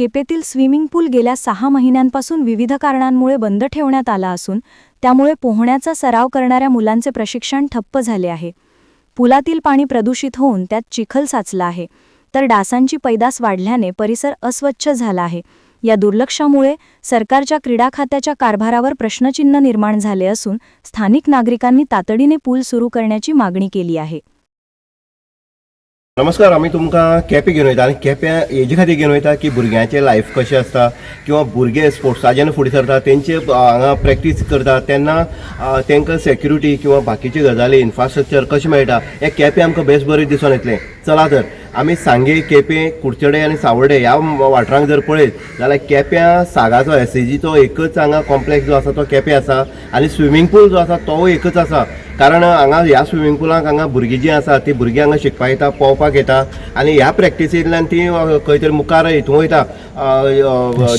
केपेतील swimming पूल गेल्या सहा महिन्यांपासून विविध कारणांमुळे बंद ठेवण्यात आला असून त्यामुळे पोहण्याचा सराव करणाऱ्या मुलांचे प्रशिक्षण ठप्प झाले आहे. पुलातील पाणी प्रदूषित होऊन त्यात चिखल साचला आहे. तर डासांची पैदास वाढल्याने परिसर अस्वच्छ झाला आहे. या दुर्लक्षामुळे सरकारच्या क्रीडा खात्याच्या कारभारावर प्रश्नचिन्ह निर्माण झाले असून स्थानिक नागरिकांनी तातडीने पूल सुरू करण्याची मागणी केली आहे. नमस्कार आमी तुमकां केपें घेवन वयता आनी केप्यां हेजे खातीर घेवन वयता की भुरग्यांचें लायफ कशें आसता किंवा भुरगे स्पोर्ट्सा जेन्ना फुडें सरता तेंचे हांगा प्रॅक्टीस करता तेन्ना तेंकां सेक्युरिटी किंवा बाकीचे गजाली इन्फ्रास्ट्रक्चर कशें मेळटा हें केपें आमकां बेस्ट बरें दिसून येतलें. चला तर आमी सांगे केपें कुडचडे आनी सावर्डे ह्या वाठारांक जर पळयत जाल्यार केप्यां सागाचो एस एजीचो एकच हांगा कॉम्प्लेक्स जो आसा तो केपें आसा आनी स्विमींग पूल जो आसा तोवूय एकच आसा. कारण हांगा ह्या स्विमींग पुलांक हांगा भुरगीं जीं आसा तीं भुरगीं हांगा शिकपाक येता पोंवपाक येता आनी ह्या प्रॅक्टिसींतल्यान तीं खंय तरी मुखार हितूं वयता.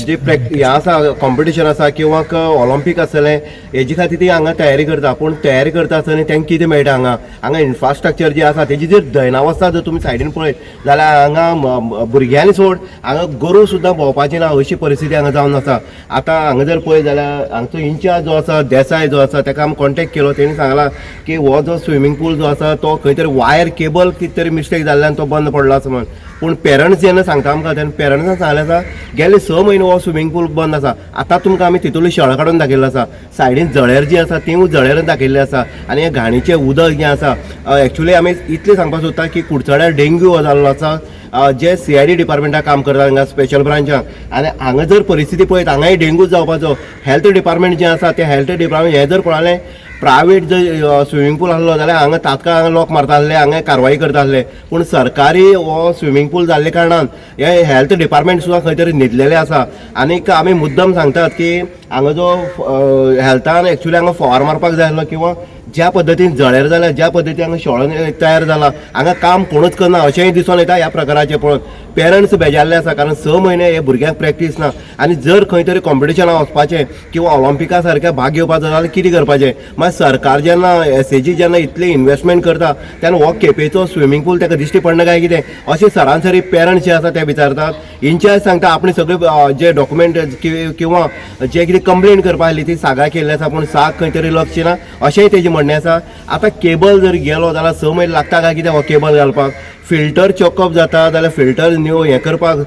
जी प्रॅक्ट हें आसा कॉम्पिटिशन आसा किंवा ऑलिंपीक आसतलें हेजे खातीर ती हांगा तयारी करता. पूण तयारी करता आसतना तेंकां कितें मेळटा हांगा? हांगा इन्फ्रास्ट्रक्चर जी आसा तेजी जर दैनावस्था जर तुमी सायडीन पळयत जाल्यार हांगा भुरग्यांनी सोड हांगा गोरू सुद्दां भोंवपाची ना अशी परिस्थिती हांगा जावन आसा. आतां हांगा जर पळयत जाल्यार हांगचो इन्चार्ज जो आसा देसाय जो आसा ताका आमी कॉन्टेक्ट केलो तेणी सांगलां की हो जो स्विमींग पूल जो आसा तो खंय तरी वायर केबल कितें तरी मिस्टेक जाल्ल्यान तो बंद पडलो आसा म्हणून पूण पेरंट्स जेन्ना सांगता आमकां तेन्ना पेरंट्सान सांगलें आसा गेले स म्हयने हो स्विमींग पूल बंद आसा. आतां तुमकां आमी तितूंतली शेळां काडून दाखयल्लो आसा. सायडीन जळेर जी आसा तीं जळेर दाखयल्ली आसा. आनी हें घाणीचें उदक जें आसा एक्चुली आमी इतलें सांगपाक सोदता की कुडचड्यार डेंग्यू हो जाल्लो आसा. जे सी आय डी डिपार्टमेंटाक काम करता हांगा स्पेशल ब्रांचाक आनी हांगा जर परिस्थिती पळयत हांगाय डेंगू जावपाचो हेल्थ डिपार्टमेंट जें आसा तें हेल्थ डिपार्टमेंट हें जर पळयलें प्रायवेट जर स्विमींग पूल आसलो जाल्यार हांगा तात्काळ हांगा लॉक मारता आसले हांगा कारवाई करता आसले पूण सरकारी हो स्विमींग पूल जाल्ले कारणान हे हेल्थ डिपार्टमेंट सुद्दां खंय तरी न्हिदलेले आसा आनीक आमी मुद्दम सांगतात की हांगा जो हेल्थान एक्चुली हांगा फवार मारपाक जाय आसलो किंवां ज्या पद्दतीन जळेर जाल्या ज्या पद्दतीन हांगा शेळो तयार जाला हांगा काम कोणूच करना अशेंय दिसून येता ह्या प्रकाराचे पळोवन पेरंट्स बेजारले आसा कारण स म्हयने हे भुरग्यांक प्रॅक्टीस ना. आनी जर खंय तरी कॉम्पिटिशनां वचपाचें किंवा ऑलिंपिका सारक्या भाग घेवपाचो जाल्यार कितें करपाचें? मागीर सरकार जेन्ना एस एजी जेन्ना इतले इनवेस्टमेंट करता तेन्ना हो केपेचो स्विमींग पूल ताका दिश्टी पडना काय कितें? अशें सरासरी पेरंट्स जे आसा ते विचारतात. इन्चार्ज सांगता आपणे सगळे जे डॉक्युमेंट किंवा जे कितें कंप्लेन करपा आसली ती सागा केल्ली आसा पूण साग खंय तरी लक्ष ना. अशेंय तेजें म्हणणें आसा आतां केबल जर गेलो जाल्यार स म्हयने लागता काय कितें हो केबल घालपाक? फिल्टर चॉकअप जाता जाल्यार फिल्टर न्यू हें करपाक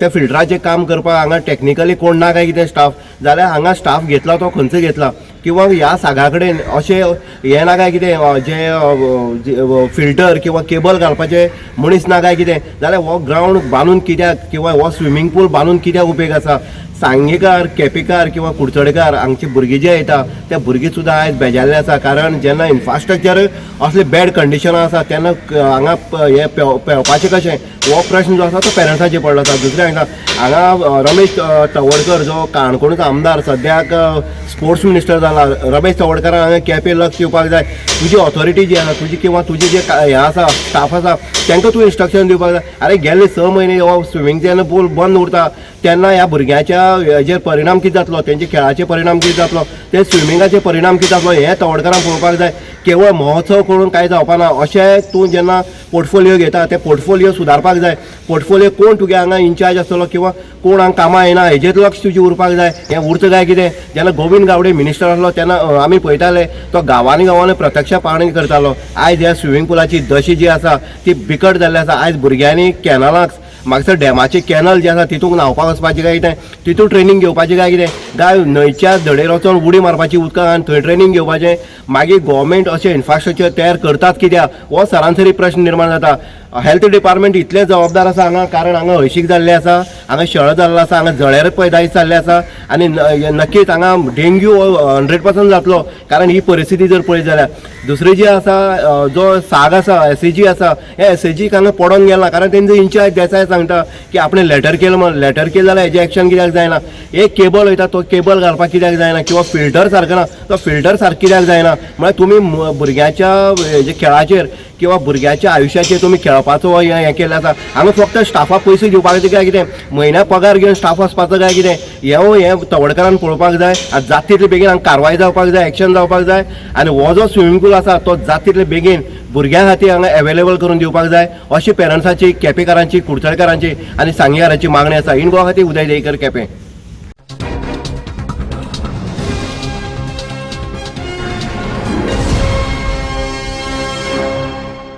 त्या फिल्टराचें काम करपाक हांगा टॅक्निकली कोण ना काय कितें स्टाफ जाल्यार हांगा स्टाफ घेतला तो खंयचो घेतला. किंवा ह्या सागा कडेन अशें हें ना काय कितें जे फिल्टर किंवा केबल घालपाचे मनीस ना काय कितें जाल्यार हो ग्रावंड बांदून कित्याक किंवा हो स्विमींग पूल बांदून कित्याक उपेग आसा सांगेकार केपेकार किंवा कुडचडेकार हांगची भुरगीं जे येता ते भुरगीं सुद्दां आयज बेजारले आसा कारण जेन्ना इन्फ्रास्ट्रक्चर असले बॅड कंडिशनां आसा तेन्ना हांगा हें हे पेव- कशें हो प्रश्न जो आसा तो पेरंट्साचेर पडलो आसा दुसऱ्या हांगा हांगा रमेश तवडकर जो काणकोणचो आमदार सद्याक स्पोर्ट्स मिनिस्टर जाला रमेश तवडकरान हांगा केपें लक्ष दिवपाक जाय तुजी ऑथॉरिटी जी आसा तुजी किंवा तुजी जे हें आसा स्टाफ आसा तांकां तूं इंस्ट्रक्शन दिवपाक जाय अरे गेल्ले स म्हयने हो स्विमींग जेन्ना पूल बंद उरता तेन्ना ह्या भुरग्याच्या हेजेर परिणाम कितें जातलो तेंचे खेळाचे परिणाम कितें जातलो ते स्विमिंगाचे परिणाम कितें जातलो हें तवडकरांक पळोवपाक जाय केवळ महोत्सव करून कांय जावपाना अशें तूं जेन्ना पोर्टफोलियो घेता ते पोर्टफोलियो सुदारपाक जाय. पोर्टफोलियो कोण तुगे हांगा इन्चार्ज आसतलो किंवा कोण हांगा कामां येना हेजेर लक्ष तुजें उरपाक जाय. हें उरता काय कितें? जेन्ना गोविंद गावडे मिनिस्टर आसलो तेन्ना आमी पळयताले तो गांवांनी गांवांनी प्रत्यक्ष पाहणी करतालो. आयज ह्या स्विमींग पुलाची दशी जी आसा ती बिकट जाल्ली आसा. आयज भुरग्यांनी कॅनलांक म्हाका डॅमाचे कॅनल जे आसा तितूंक न्हांवपाक वचपाचें काय कितें तितूंत ट्रेनींग घेवपाचें काय कितें काय न्हंयच्या धडेर वचोन उडी मारपाची उदकां आनी थंय ट्रेनींग घेवपाचें. मागीर गोवमेंट अशें इन्फ्रास्ट्रक्चर तयार करतात कित्याक हो सरासरी प्रश्न निर्माण जाता. हेल्थ डिपार्टमेंट इतलें जबाबदार आसा हांगा कारण हांगा हळशीक जाल्लें आसा हांगा शेळो जाल्लो आसा हांगा जळेर पैदायश जाल्लें आसा आनी नक्कीच हांगा डेंग्यू हंड्रेड पर्संट जातलो कारण ही परिस्थिती जर पळयत जाल्यार. दुसरी जी आसा जो साग आसा एस जी आसा हे एस एजीक हांगा पडोन गेला कारण तेंचो इन्चार्ज देसाय सांगता की आपणें लेटर केलं म्हण लेटर केलं जाल्यार हेजें एक्शन कित्याक जायना? एक केबल वयता तो केबल घालपाक कित्याक जायना किंवा फिल्टर सारको ना तो फिल्टर सारको कित्याक जायना? म्हळ्यार तुमी भुरग्याच्या हेजे खेळाचेर किंवा भुरग्याच्या आयुश्याचेर तुमी खेळप खेळपाचो हें हें केल्लें आसा. हांगा फक्त स्टाफाक पयशे दिवपाक जाय काय कितें? म्हयन्याक पगार घेवन स्टाफ वचपाचो काय कितें? हें हें तवडकरान पळोवपाक जाय आनी जात तितले बेगीन हांगा कारवाय जावपाक जाय एक्शन जावपाक जाय आनी हो जो स्विमींग पूल आसा तो जात तितले बेगीन भुरग्यां खातीर हांगा अवेलेबल करून दिवपाक जाय. अशी पेरंट्साची केपेकारांची कुडचडकारांची आनी सांगेकारांची मागणी आसा. इन गोवा खातीर उदय देकर केपें